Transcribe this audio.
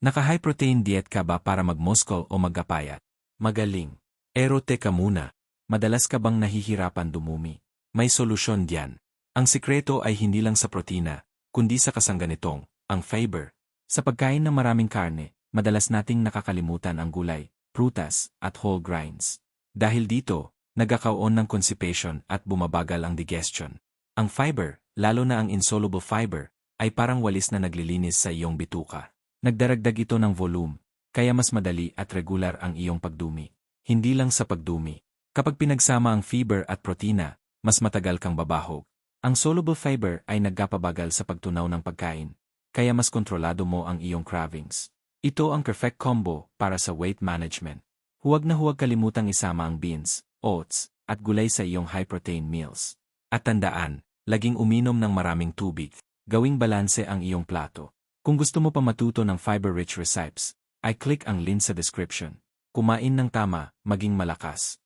Naka-high protein diet ka ba para magmoskol o magkapayat? Magaling. Ero teka muna. Madalas ka bang nahihirapan dumumi? May solusyon diyan. Ang sikreto ay hindi lang sa protina, kundi sa kasangganitong, ang fiber. Sa pagkain ng maraming karne, madalas nating nakakalimutan ang gulay, prutas, at whole grains. Dahil dito, nagkakaon ng constipation at bumabagal ang digestion. Ang fiber, lalo na ang insoluble fiber, ay parang walis na naglilinis sa iyong bituka. Nagdaragdag ito ng volume, kaya mas madali at regular ang iyong pagdumi. Hindi lang sa pagdumi. Kapag pinagsama ang fiber at protina, mas matagal kang babahog. Ang soluble fiber ay nagkapabagal sa pagtunaw ng pagkain, kaya mas kontrolado mo ang iyong cravings. Ito ang perfect combo para sa weight management. Huwag na huwag kalimutang isama ang beans, oats, at gulay sa iyong high-protein meals. At tandaan, laging uminom ng maraming tubig. Gawing balanse ang iyong plato. Kung gusto mo pa matuto ng fiber-rich recipes, ay click ang link sa description. Kumain ng tama, maging malakas.